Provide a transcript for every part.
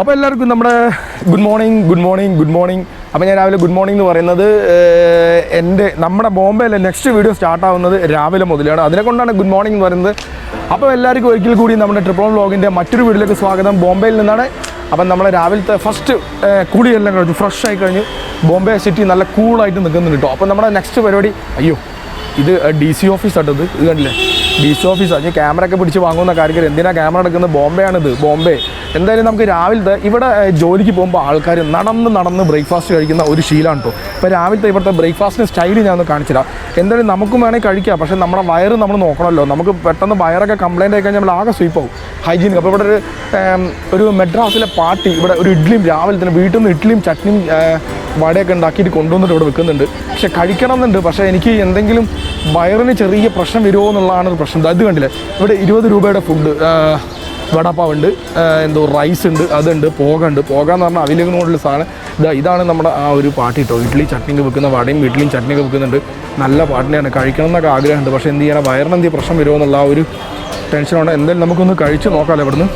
അപ്പോൾ എല്ലാവർക്കും നമ്മുടെ good morning good morning good morning അപ്പോൾ ഞാൻ രാവിലെ ഗുഡ് മോർണിംഗ് എന്ന് പറയുന്നത് എന്റെ നമ്മുടെ ബോംബെയിലെ നെക്സ്റ്റ് വീഡിയോ സ്റ്റാർട്ട് ആവുന്നത് രാവിലെ മുതലാണ്. അതിനെ കൊണ്ടാണ് ഗുഡ് മോർണിംഗ് എന്ന് പറയുന്നത്. അപ്പോൾ എല്ലാവർക്കും ഒരിക്കൽ കൂടി നമ്മുടെ ട്രിപ്പിൾ വ്ലോഗിന്റെ മറ്റൊരു വീഡിയോയിലേക്ക് സ്വാഗതം. ബോംബെയിൽ നിന്നാണ്. അപ്പം നമ്മൾ രാവിലത്തെ ഫസ്റ്റ് കൂടിയെല്ലാം കഴിഞ്ഞു ഫ്രഷ് ആയി കഴിഞ്ഞു. ബോംബെ സിറ്റി നല്ല കൂളായിട്ട് നിൽക്കുന്നുണ്ട് കേട്ടോ. അപ്പോൾ നമ്മുടെ നെക്സ്റ്റ് പരിപാടി അയ്യോ ഇത് ഡി സി ഓഫീസ് ആട്ടത് ഇത് കണ്ടില്ലേ? സി ഓഫീസാണ് ഞാൻ ക്യാമറ ഒക്കെ പിടിച്ച് വാങ്ങുന്ന കാര്യങ്ങൾ എന്തിനാ ക്യാമറ എടുക്കുന്നത്? ബോംബെ ആണിത് ബോംബെ. എന്തായാലും നമുക്ക് രാവിലത്തെ ഇവിടെ ജോലിക്ക് പോകുമ്പോൾ ആൾക്കാർ നടന്ന് നടന്ന് ബ്രേക്ക്ഫാസ്റ്റ് കഴിക്കുന്ന ഒരു ശീലമാണ് കേട്ടോ ഇപ്പോൾ രാവിലത്തെ ഇവിടുത്തെ ബ്രേക്ക്ഫാസ്റ്റിന് സ്റ്റൈൽ ഞാൻ ഒന്ന് കാണിച്ചിടാം എന്തായാലും നമുക്കും വേണമെങ്കിൽ കഴിക്കാം. പക്ഷേ നമ്മുടെ വയറ് നമ്മൾ നോക്കണമല്ലോ. നമുക്ക് പെട്ടെന്ന് വയറൊക്കെ കംപ്ലയിന്റ് ആയി കഴിഞ്ഞാൽ നമ്മൾ ആകെ സ്വീപ്പ് ആവും. ഹൈജീനിക് അപ്പോൾ ഇവിടെ ഒരു ഒരു മെഡ്രാസിലെ പാർട്ടി ഇവിടെ ഒരു ഇഡ്ഡലിയും രാവിലെ തന്നെ വീട്ടിൽ നിന്ന് ഇഡ്ഡലിയും ചട്നിയും വടയൊക്കെ ഉണ്ടാക്കിയിട്ട് കൊണ്ടുവന്നിട്ട് ഇവിടെ വെക്കുന്നുണ്ട് പക്ഷെ കഴിക്കണം എന്നുണ്ട് പക്ഷേ എനിക്ക് എന്തെങ്കിലും വയറിന് ചെറിയ പ്രശ്നം വരുമോ എന്നുള്ളതാണ് ഒരു പ്രശ്നം. അത് കണ്ടില്ല? ഇവിടെ ഇരുപത് രൂപയുടെ ഫുഡ് വടപ്പാവുണ്ട്. എന്തോ റൈസ് ഉണ്ട് അതുണ്ട് പോക ഉണ്ട്. പോക എന്ന് പറഞ്ഞാൽ അവിലേക്ക് കൊണ്ടുള്ള സാധനം. ഇതാ ഇതാണ് നമ്മുടെ ആ ഒരു പാട്ട് കേട്ടോ. ഇഡ്ഡലി ചട്നിക്ക് വെക്കുന്ന വടയും ഇഡ്ഡലിയും ചട്നിയൊക്കെ വെക്കുന്നുണ്ട് നല്ല പാട്ടിനെയാണ് കഴിക്കണം എന്നൊക്കെ ആഗ്രഹമുണ്ട്. പക്ഷേ എന്ത് ചെയ്യണം വയറിന് എന്തെങ്കിലും പ്രശ്നം വരുമോ എന്നുള്ള ആ ഒരു ടെൻഷനുണ്ട് എന്തായാലും നമുക്കൊന്ന് കഴിച്ച് നോക്കാമല്ലോ ഇവിടുന്ന്?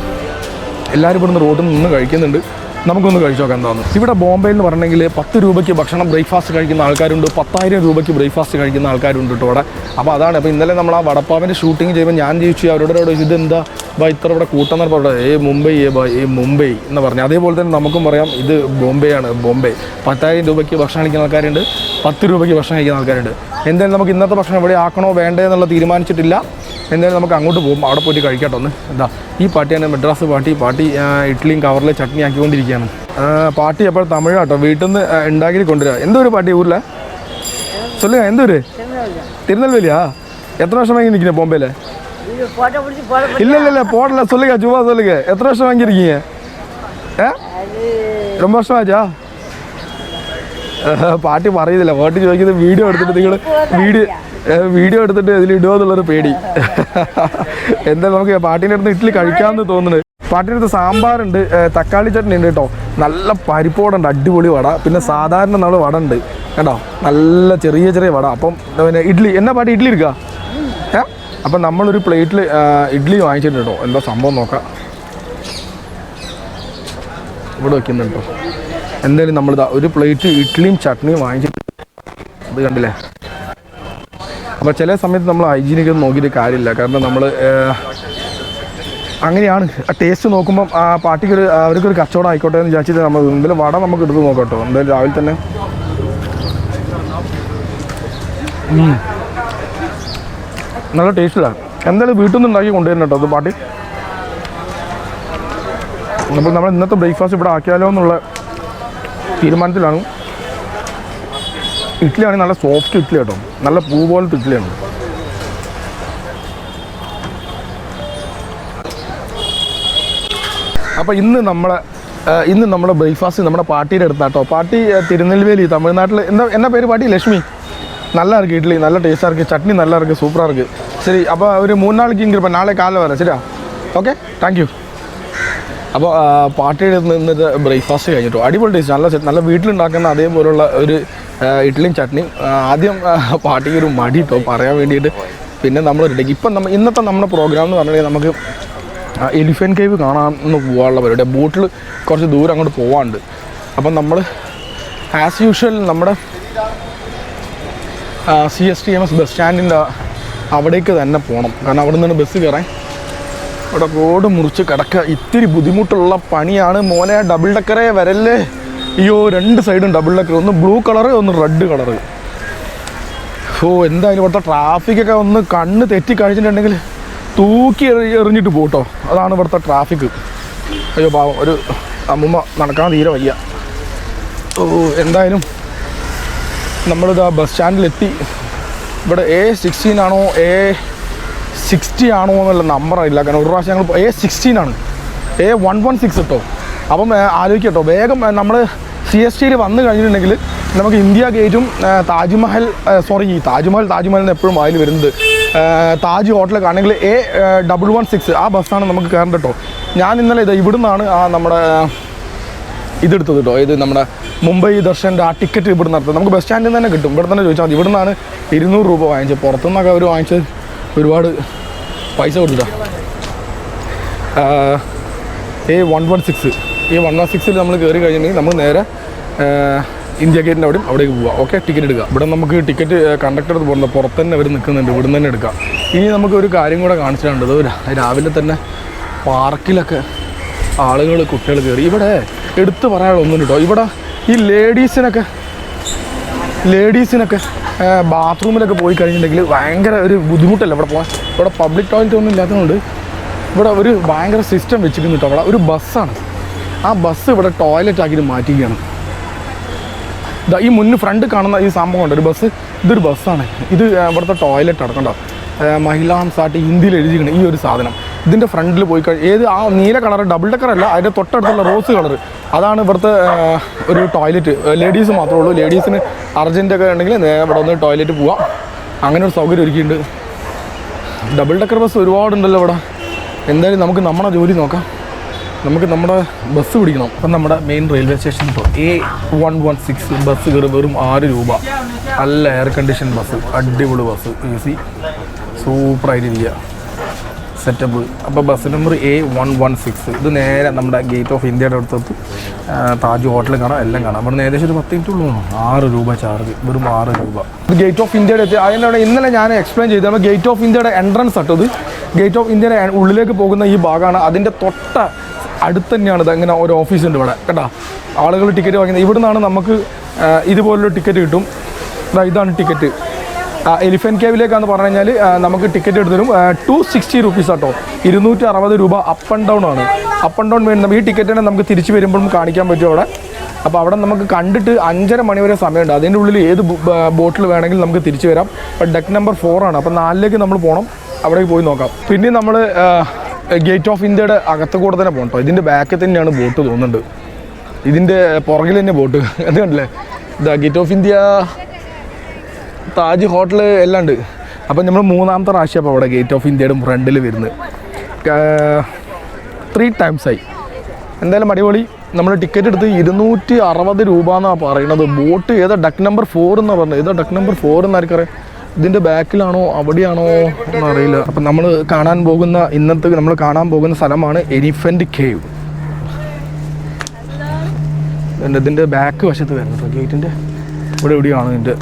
എല്ലാവരും ഇവിടുന്ന് റോഡിൽ നിന്ന് കഴിക്കുന്നുണ്ട്. നമുക്കൊന്ന് കഴിച്ചു നോക്കാം എന്താണ് ഇവിടെ ബോംബെയിൽ എന്ന് പറഞ്ഞെങ്കിൽ പത്ത് രൂപയ്ക്ക് ഭക്ഷണം ബ്രേക്ക്ഫാസ്റ്റ് കഴിക്കുന്ന ആൾക്കാരുണ്ട്. പത്തായിരം രൂപയ്ക്ക് ബ്രേക്ക്ഫാസ്റ്റ് കഴിക്കുന്ന ആൾക്കാരുണ്ട് കേട്ടോ അവിടെ. അപ്പോൾ അതാണ് അപ്പോൾ ഇന്നലെ നമ്മൾ ആ വടപ്പാവിന്റെ ഷൂട്ടിംഗ് ചെയ്യുമ്പോൾ ഞാൻ ചോദിച്ചു അവരോട് ഇതെന്താ? ബാ ഇത്ര ഇവിടെ കൂട്ടം പറഞ്ഞത് ഏ മുംബൈ ഏ ബാ ഏ മുംബൈ എന്ന് പറഞ്ഞു. അതേപോലെ തന്നെ നമുക്കും പറയാം ഇത് ബോംബെയാണ് ബോംബെ. പത്തായിരം രൂപയ്ക്ക് ഭക്ഷണം കഴിക്കുന്ന ആൾക്കാരുണ്ട് പത്ത് രൂപയ്ക്ക് ഭക്ഷണം കഴിക്കുന്ന ആൾക്കാരുണ്ട്. എന്തായാലും നമുക്ക് ഇന്നത്തെ ഭക്ഷണം എവിടെ ആക്കണോ വേണ്ടേ എന്നുള്ള തീരുമാനിച്ചിട്ടില്ല. എന്തായാലും നമുക്ക് അങ്ങോട്ട് പോകും അവിടെ പോയിട്ട് കഴിക്കട്ടോ ഒന്ന് എന്താ ഈ പാട്ടിയാണ് മെഡ്രാസ് പാട്ടി പാട്ടി ആ, ഇഡ്ഡലിയും കവറിൽ ചട്നി ആക്കിക്കൊണ്ടിരിക്കുകയാണ് ആ, പാട്ടി അപ്പോൾ തമിഴ് കേട്ടോ വീട്ടിൽ നിന്ന് ഉണ്ടാക്കി കൊണ്ടുവരിക എന്തോ ഒരു പാട്ടി ഊരിലെ சொல்லுங்க எந்த ஊர் திருநெல்வேலியா எத்தனை வருஷம் வாங்கி நிற்கிறேன் பொம்பையில் இது போட்டோ பிடிச்சி போட இல்லை இல்லை இல்லை போடல சொல்லுங்க சும்மா சொல்லுங்க எத்தனை வருஷம் வாங்கியிருக்கீங்க ഏ அது ரொம்ப വർഷം ആച്ചാ പാട്ടി പറയുന്നില്ല പാട്ടി ചോദിക്കുന്നത് വീഡിയോ എടുത്തിട്ട് നിങ്ങൾ വീഡിയോ വീഡിയോ എടുത്തിട്ട് ഇതിൽ ഇടുക എന്നുള്ളൊരു പേടി. എന്താ നമുക്ക് പാട്ടിന്റെ അടുത്ത് ഇഡ്ഡലി കഴിക്കാമെന്ന് തോന്നുന്നത് പാട്ടിന്റെ അടുത്ത് സാമ്പാറുണ്ട് തക്കാളി ചട്നി ഉണ്ട് കേട്ടോ. നല്ല പരിപ്പോടുണ്ട് അടിപൊളി വട. പിന്നെ സാധാരണ നമ്മൾ വട ഉണ്ട് കേട്ടോ. നല്ല ചെറിയ ചെറിയ വട. അപ്പം പിന്നെ ഇഡ്ഡലി എന്നാ പാട്ടി ഇഡ്ഡലി എടുക്കുക ഏ? അപ്പം നമ്മളൊരു പ്ലേറ്റിൽ ഇഡ്ഡലി വാങ്ങിച്ചിട്ടുണ്ട് കേട്ടോ. എന്താ സംഭവം നോക്കാം. ഇവിടെ വെക്കുന്നുണ്ട് എന്തായാലും നമ്മളിതാ ഒരു പ്ലേറ്റ് ഇഡ്ഡലിയും ചട്നിയും വാങ്ങിച്ചിട്ട് അത് കണ്ടില്ലേ? അപ്പോൾ ചില സമയത്ത് നമ്മൾ ഹൈജീനിക്ക് നോക്കിയിട്ട് കാര്യമില്ല. കാരണം നമ്മൾ അങ്ങനെയാണ്. ആ ടേസ്റ്റ് നോക്കുമ്പം ആ പാർട്ടിക്കൊരു അവർക്കൊരു കച്ചവടം ആയിക്കോട്ടെ എന്ന് വിചാരിച്ചിട്ട് നമ്മൾ എന്തായാലും വട നമുക്ക് എടുത്ത് നോക്കട്ടോ കേട്ടോ. എന്തായാലും രാവിലെ തന്നെ. നല്ല ടേസ്റ്റിലാണ് എന്തായാലും വീട്ടിൽ നിന്ന് ഉണ്ടാക്കി കൊണ്ടുവരണം കേട്ടോ അത് പാട്ടി അപ്പോൾ നമ്മൾ ഇന്നത്തെ ബ്രേക്ക്ഫാസ്റ്റ് ഇവിടെ ആക്കിയാലോ എന്നുള്ള തീരുമാനത്തിലാണ്. ഇഡ്ഡലിയാണെങ്കിൽ നല്ല സോഫ്റ്റ് ഇഡ്ഡലി കേട്ടോ നല്ല പൂ പോലത്തെ ഇഡ്ഡലിയാണ് അപ്പോൾ ഇന്ന് നമ്മളെ ആ, ഇന്ന് നമ്മുടെ ബ്രേക്ക്ഫാസ്റ്റ് നമ്മുടെ പാർട്ടിയുടെ അടുത്താട്ടോ പാർട്ടി ആ, തിരുനെൽവേലി തമിഴ്നാട്ടിൽ എന്താ എന്നാ പേര് പാട്ടി ലക്ഷ്മി நல்லா இருக்கு இட்லி நல்ல டேஸ்ட்டாக இருக்குது சட்னி நல்லா இருக்குது சூப்பராக இருக்குது சரி அப்போ ஒரு மூணு நாளைக்கு இங்கே இருப்பேன் நாளை காலைல வரேன் சரியா ഓക്കെ താങ്ക് യു അപ്പോൾ പാർട്ടിയുടെ നിന്നിട്ട് ബ്രേക്ക്ഫാസ്റ്റ് കഴിഞ്ഞിട്ടു അടിപൊളി ടേസ്റ്റ് നല്ല set. നല്ല വീട്ടിലുണ്ടാക്കുന്ന അതേപോലുള്ള ഒരു ആ, ഇഡ്ഡലിയും ചട്നിയും ആദ്യം പാട്ടിക്ക് ഒരു മടി കേട്ടോ പറയാൻ വേണ്ടിയിട്ട് പിന്നെ നമ്മൾ റെഡിയാക്കി ഇപ്പം നമ്മൾ ഇന്നത്തെ നമ്മുടെ പ്രോഗ്രാം എന്ന് പറഞ്ഞിട്ടുണ്ടെങ്കിൽ നമുക്ക് എലിഫന്റ് കേവ് കാണാമെന്ന് പോകാനുള്ള പരിപാടി. ബോട്ടിൽ കുറച്ച് ദൂരം അങ്ങോട്ട് പോകാണ്ട് അപ്പം നമ്മൾ ആസ് യൂഷ്വൽ നമ്മുടെ C S T M S bus സ്റ്റാൻഡിന്റെ അവിടേക്ക് തന്നെ പോകണം കാരണം അവിടെ നിന്ന് ബസ് കയറാൻ അവിടെ റോഡ് മുറിച്ച് കിടക്കുക. ഇത്തിരി ബുദ്ധിമുട്ടുള്ള പണിയാണ്. മോനെ ഡബിൾ ഡക്കറേ വരല്ലേ? അയ്യോ രണ്ട് സൈഡും ഡബിൾ ഡെക്കർ ഒന്ന് ബ്ലൂ കളറ് ഒന്ന് റെഡ് കളറ് ഓ എന്തായാലും ഇവിടുത്തെ ട്രാഫിക്കൊക്കെ ഒന്ന് കണ്ണ് തെറ്റി കഴിച്ചിട്ടുണ്ടെങ്കിൽ തൂക്കി എറി- എറിഞ്ഞിട്ട് പോട്ടോ അതാണ് ഇവിടുത്തെ ട്രാഫിക് അയ്യോ പാവം ഒരു അമ്മുമ്മ നടക്കാൻ തീരെ വയ്യ. ഓ എന്തായാലും നമ്മളിത് ആ ബസ് സ്റ്റാൻഡിലെത്തി ഇവിടെ എ സിക്സ്റ്റീൻ ആണോ എ സിക്സ്റ്റി ആണോ എന്നുള്ള നമ്പർ അറിയില്ല. കാരണം ഒരു പ്രാവശ്യം ഞങ്ങൾ എ സിക്സ്റ്റീൻ ആണ്. എ വൺ വൺ സിക്സ് കേട്ടോ അപ്പം ആലോചിക്കട്ടോ വേഗം നമ്മൾ സി എസ് ടിയിൽ വന്നു കഴിഞ്ഞിട്ടുണ്ടെങ്കിൽ നമുക്ക് ഇന്ത്യ ഗേറ്റും താജ്മഹൽ സോറി ഈ താജ്മഹൽ താജ്മഹൽ എന്ന് എപ്പോഴും വായിൽ വരുന്നത്. താജ് ഹോട്ടലൊക്കെ ആണെങ്കിൽ എ ഡബിൾ വൺ സിക്സ് ആ ബസ്സാണ് നമുക്ക് കയറേണ്ടത് കേട്ടോ ഞാൻ ഇന്നലെ ഇത് ഇവിടുന്നാണ് ആ നമ്മുടെ ഇതെടുത്തത് കേട്ടോ ഇത് നമ്മുടെ മുംബൈ ദർശന്റെ ആ ടിക്കറ്റ് ഇവിടെ നടത്തുന്നത്. നമുക്ക് ബസ് സ്റ്റാൻഡിൽ നിന്ന് തന്നെ കിട്ടും. ഇവിടെ തന്നെ ചോദിച്ചാൽ മതി. ഇവിടെ നിന്നാണ് ഇരുന്നൂറ് രൂപ വാങ്ങിച്ചത്. പുറത്തുനിന്നൊക്കെ അവർ വാങ്ങിച്ചത് ഒരുപാട് പൈസ കൊടുത്തിട്ടാണ് എ വൺ വൺ സിക്സ് ഈ വൺ വൺ സിക്സിൽ നമ്മൾ കയറി കഴിഞ്ഞിട്ടുണ്ടെങ്കിൽ നമ്മൾ നേരെ ഇന്ത്യ ഗേറ്റിന്റെ അവിടെയും അവിടേക്ക് പോവാം. ഓക്കെ ടിക്കറ്റ് എടുക്കുക. ഇവിടെ നമുക്ക് ടിക്കറ്റ് കണ്ടക്ടർ പോകുന്നത് പുറത്ത് തന്നെ അവർ നിൽക്കുന്നുണ്ട് ഇവിടെ തന്നെ എടുക്കുക ഇനി നമുക്ക് ഒരു കാര്യം കൂടെ കാണിച്ചിട്ടുണ്ട്. രാവിലെ തന്നെ പാർക്കിലൊക്കെ ആളുകൾ കുട്ടികൾ കയറി ഇവിടെ എടുത്തു പറയാനുള്ള ഒന്നും കേട്ടോ ഇവിടെ ഈ ലേഡീസിനൊക്കെ ലേഡീസിനൊക്കെ ബാത്റൂമിലൊക്കെ പോയി കഴിഞ്ഞിട്ടുണ്ടെങ്കിൽ ഭയങ്കര ഒരു ബുദ്ധിമുട്ടല്ല ഇവിടെ പോകാൻ ഇവിടെ പബ്ലിക് ടോയ്ലറ്റ് ഒന്നും ഇല്ലാത്തതുകൊണ്ട് ഇവിടെ ഒരു ഭയങ്കര സിസ്റ്റം വെച്ചിരിക്കുന്നു കേട്ടോ അവിടെ ഒരു ബസ്സാണ് ആ ബസ് ഇവിടെ ടോയ്ലറ്റ് ആക്കിയിട്ട് മാറ്റിക്കുകയാണ് ഈ മുന്നിൽ ഫ്രണ്ട് കാണുന്ന ഈ സംഭവം ഉണ്ട് ഒരു ബസ് ഇതൊരു ബസ്സാണ് ഇത് ഇവിടുത്തെ ടോയ്ലറ്റ് അടക്കണ്ട മഹിളാംസാട്ട് ഹിന്ദിയിൽ എഴുതിയിരിക്കണം ഈ ഒരു സാധനം. ഇതിന്റെ ഫ്രണ്ടിൽ പോയി കഴിഞ്ഞാൽ ഏത് ആ നീല കളർ ഡബിൾ ഡെക്കർ അല്ല അതിന്റെ തൊട്ടടുത്തുള്ള റോസ് കളർ അതാണ് ഇവിടുത്തെ ഒരു ടോയ്ലറ്റ് ലേഡീസ് മാത്രമേ ഉള്ളൂ. ലേഡീസിന് അർജന്റൊക്കെ ഉണ്ടെങ്കിൽ നേരെ ഇവിടെ ഒന്ന് ടോയ്ലറ്റ് പോവാം. അങ്ങനെ ഒരു സൗകര്യം ഒരുക്കിയിട്ടുണ്ട്. ഡബിൾ ഡെക്കർ ബസ് ഒരുപാടുണ്ടല്ലോ ഇവിടെ. എന്തായാലും നമുക്ക് നമ്മുടെ ജോലി നോക്കാം. നമുക്ക് നമ്മുടെ ബസ് പിടിക്കണം. അപ്പം നമ്മുടെ main railway station A one one six bus കയറി വെറും ആറ് രൂപ. നല്ല എയർ കണ്ടീഷൻ ബസ്. അടിപൊളി ബസ്. എ സി സൂപ്പറായിട്ടിരിക്കുക സെറ്റപ്പ് അപ്പോൾ bus number A one one six ഇത് നേരെ നമ്മുടെ ഗേറ്റ് ഓഫ് ഇന്ത്യയുടെ അടുത്തെത്തും. താജ് ഹോട്ടൽ കാണാം. എല്ലാം കാണാം. അവിടെ ഏകദേശം ഒരു പത്ത് മിനിറ്റ് ഉള്ളൂ ആറ് രൂപ ചാർജ് വെറും ആറ് രൂപ. ഇത് ഗേറ്റ് ഓഫ് ഇന്ത്യയുടെ എത്തി. അതിന്റെ ഇന്നലെ ഞാൻ എക്സ്പ്ലെയിൻ ചെയ്തു നമ്മൾ ഗേറ്റ് ഓഫ് ഇന്ത്യയുടെ എൻട്രൻസ് ആട്ടോ ഇത്. ഗേറ്റ് ഓഫ് ഇന്ത്യയുടെ ഉള്ളിലേക്ക് പോകുന്ന ഈ ഭാഗമാണ്. അതിന്റെ തൊട്ട അടുത്ത് തന്നെയാണ് ഇത്. അങ്ങനെ ഒരു ഓഫീസ് ഉണ്ട് ഇവിടെ. കേട്ടോ ആളുകൾ ടിക്കറ്റ് വാങ്ങുന്നത് ഇവിടെ നിന്നാണ് നമുക്ക് ഇതുപോലുള്ള ടിക്കറ്റ് കിട്ടും. ഇതാണ് ടിക്കറ്റ് എലിഫന്റ് കേവിലേക്കാന്ന് പറഞ്ഞു കഴിഞ്ഞാൽ നമുക്ക് ടിക്കറ്റ് എടുത്തു തരും. ടു സിക്സ്റ്റി റുപ്പീസ് ആട്ടോ ഇരുന്നൂറ്റി അറുപത് രൂപ അപ്പ് ആൻഡ് ഡൗൺ ആണ്. അപ്പ് ആൻഡ് ഡൗൺ വേണ്ടി ഈ ടിക്കറ്റിനെ നമുക്ക് തിരിച്ച് വരുമ്പോഴും കാണിക്കാൻ പറ്റും അവിടെ. അപ്പോൾ അവിടെ നമുക്ക് കണ്ടിട്ട് അഞ്ചര മണി വരെ സമയമുണ്ട്. അതിന്റെ ഉള്ളിൽ ഏത് ബോട്ടിൽ വേണമെങ്കിലും നമുക്ക് തിരിച്ചു വരാം. അപ്പോൾ ഡെക്ക് നമ്പർ ഫോറാണ് അപ്പോൾ നാലിലേക്ക് നമ്മൾ പോകണം അവിടേക്ക് പോയി നോക്കാം. പിന്നെ നമ്മൾ ഗേറ്റ് ഓഫ് ഇന്ത്യയുടെ അകത്ത് കൂടെ തന്നെ പോകണം കേട്ടോ ഇതിന്റെ ബാക്കിൽ തന്നെയാണ് ബോട്ട് തോന്നുന്നുണ്ട്. ഇതിന്റെ പുറകിൽ തന്നെ ബോട്ട് അത് കണ്ടില്ലേ? ഇതാ gate of India Taj hotel എല്ലാം ഉണ്ട്. അപ്പം നമ്മൾ മൂന്നാമത്തെ പ്രാവശ്യം അപ്പോൾ അവിടെ ഗേറ്റ് ഓഫ് ഇന്ത്യയുടെ ഫ്രണ്ടിൽ വരുന്നത്. ത്രീ ടൈംസ് ആയി. എന്തായാലും അടിപൊളി. നമ്മൾ ടിക്കറ്റ് എടുത്ത് ഇരുന്നൂറ്റി അറുപത് രൂപ എന്നാണ് പറയുന്നത് ബോട്ട് ഏതാ ഡക്ക് നമ്പർ ഫോർ എന്നാണ് പറഞ്ഞത്. ഏതാ ഡക്ക് നമ്പർ ഫോർ എന്നാർക്കറിയാം ഇതിന്റെ ബാക്കിലാണോ അവിടെയാണോ എന്നറിയില്ല. അപ്പം നമ്മൾ കാണാൻ പോകുന്ന ഇന്നത്തെ നമ്മൾ കാണാൻ പോകുന്ന സ്ഥലമാണ് എലിഫന്റ് കേവ്. ഇതിന്റെ ബാക്ക് വശത്ത് വരുന്നത് ഗേറ്റിന്റെ ഇവിടെ എവിടെയാണ് ഇതിന്റെ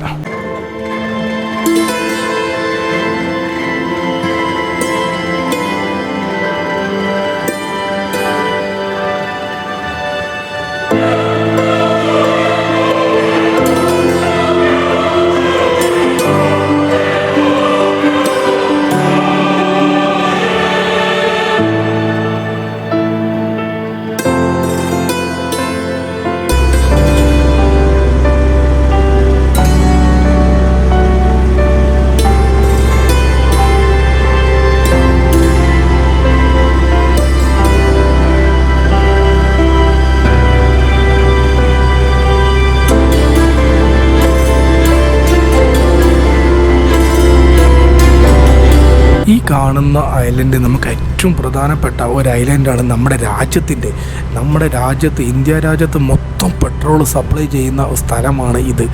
ഐലൻഡ് നമുക്ക് ഏറ്റവും പ്രധാനപ്പെട്ട ഒരു ഐലൻഡാണ് നമ്മുടെ രാജ്യത്തിന്റെ നമ്മുടെ രാജ്യത്ത് ഇന്ത്യ രാജ്യത്ത് മൊത്തം പെട്രോൾ സപ്ലൈ ചെയ്യുന്ന സ്ഥലമാണ് ഇത്.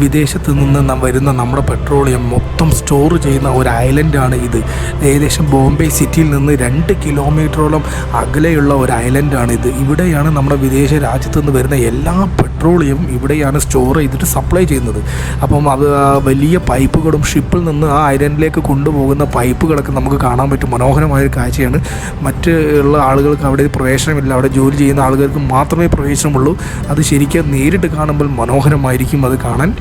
വിദേശത്ത് നിന്ന് വരുന്ന നമ്മുടെ പെട്രോളിയം മൊത്തം സ്റ്റോർ ചെയ്യുന്ന ഒരു ഐലൻഡാണ് ഇത്. ഏകദേശം ബോംബെ സിറ്റിയിൽ നിന്ന് രണ്ട് കിലോമീറ്ററോളം അകലെയുള്ള ഒരു ഐലൻഡാണ് ഇത്. ഇവിടെയാണ് നമ്മുടെ വിദേശ രാജ്യത്ത് നിന്ന് വരുന്ന എല്ലാ പെട്രോളിയം ഇവിടെയാണ് സ്റ്റോർ ചെയ്തിട്ട് സപ്ലൈ ചെയ്യുന്നത്. അപ്പം അത് വലിയ പൈപ്പുകളും ഷിപ്പിൽ നിന്ന് ആ ഐലൻഡിലേക്ക് കൊണ്ടുപോകുന്ന പൈപ്പുകളൊക്കെ നമുക്ക് കാണാൻ പറ്റും. മനോഹരമായ ഒരു കാഴ്ചയാണ് മറ്റ് ഉള്ള ആളുകൾക്ക് അവിടെ പ്രവേശനമില്ല. അവിടെ ജോലി ചെയ്യുന്ന ആളുകൾക്ക് മാത്രമേ പ്രവേശനമുള്ളൂ. അത് ശരിക്കും നേരിട്ട് കാണുമ്പോൾ മനോഹരമായിരിക്കും അത് കാണാൻ.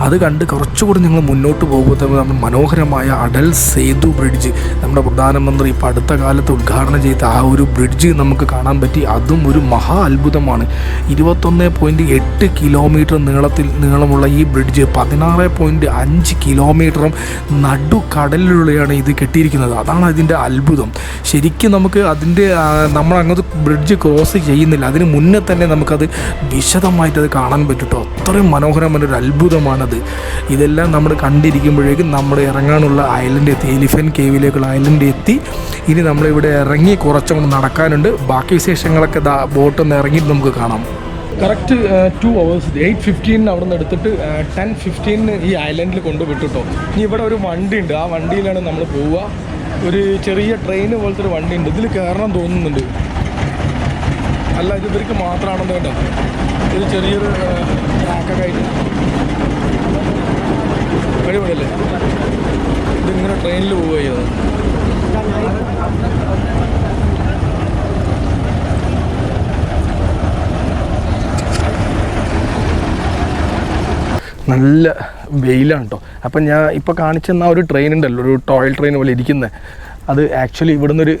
അത് കണ്ട് കുറച്ചുകൂടി നിങ്ങൾ മുന്നോട്ട് പോകുമ്പോൾ മനോഹരമായ അടൽ സേതു ബ്രിഡ്ജ് നമ്മുടെ പ്രധാനമന്ത്രി ഇപ്പോൾ അടുത്ത കാലത്ത് ഉദ്ഘാടനം ചെയ്ത ആ ഒരു ബ്രിഡ്ജ് നമുക്ക് കാണാൻ പറ്റി. അതും ഒരു മഹാ അത്ഭുതമാണ്. ഇരുപത്തൊന്ന് പോയിന്റ് എട്ട് കിലോമീറ്റർ നീളത്തിൽ നീളമുള്ള ഈ ബ്രിഡ്ജ് പതിനാറ് പോയിന്റ് അഞ്ച് കിലോമീറ്ററും നടുക്കടലിലൂടെയാണ് ഇത് കെട്ടിയിരിക്കുന്നത്. അതാണ് അതിന്റെ അത്ഭുതം. ശരിക്കും നമുക്ക് അതിന്റെ നമ്മൾ അങ്ങോട്ട് ബ്രിഡ്ജ് ക്രോസ് ചെയ്യുന്നില്ല. അതിന് മുന്നേ തന്നെ നമുക്കത് വിശദമായിട്ട് അത് കാണാൻ പറ്റും അത്രയും മനോഹരമായ ഒരു അത്ഭുതമാണത് ഇതെല്ലാം നമ്മൾ കണ്ടിരിക്കുമ്പോഴേക്കും നമ്മൾ ഇറങ്ങാനുള്ള ഐലൻഡ് എത്തി. എലിഫന്റ് കേവിലേക്കുള്ള ഐലൻഡ് എത്തി. ഇനി നമ്മളിവിടെ ഇറങ്ങി കുറച്ചുകൊണ്ട് നടക്കാനുണ്ട്. ബാക്കി വിശേഷങ്ങളൊക്കെ ബോട്ടൊന്ന് ഇറങ്ങിയിട്ട് നമുക്ക് കാണാം. കറക്റ്റ് ടു അവേഴ്സ് എയ്റ്റ് ഫിഫ്റ്റീനിന് അവിടെ നിന്ന് എടുത്തിട്ട് ടെൻ ഫിഫ്റ്റീനിന് ഈ ഐലൻഡിൽ കൊണ്ടുവിട്ടു കേട്ടോ ഇനി ഇവിടെ ഒരു വണ്ടി ഉണ്ട് ആ വണ്ടിയിലാണ് നമ്മൾ പോവുക. ഒരു ചെറിയ ട്രെയിൻ പോലത്തെ ഒരു വണ്ടി ഉണ്ട് ഇതിൽ കയറണം തോന്നുന്നുണ്ട്. അല്ല ഇത് ഇവർക്ക് മാത്രമാണെന്ന് കേട്ടോ. ഇത് ചെറിയൊരു ട്രാക്കൊക്കെ ആയിട്ട്. കഴിവല്ലേ ഇതിങ്ങനെ ട്രെയിനിൽ പോവുക നല്ല വെയിലാണ് കേട്ടോ അപ്പം ഞാൻ ഇപ്പോൾ കാണിച്ചെന്ന ഒരു ട്രെയിൻ ഉണ്ടല്ലോ ഒരു ടോയൽ ട്രെയിൻ പോലെ ഇരിക്കുന്നത് അത് ആക്ച്വലി ഇവിടുന്ന് ഒരു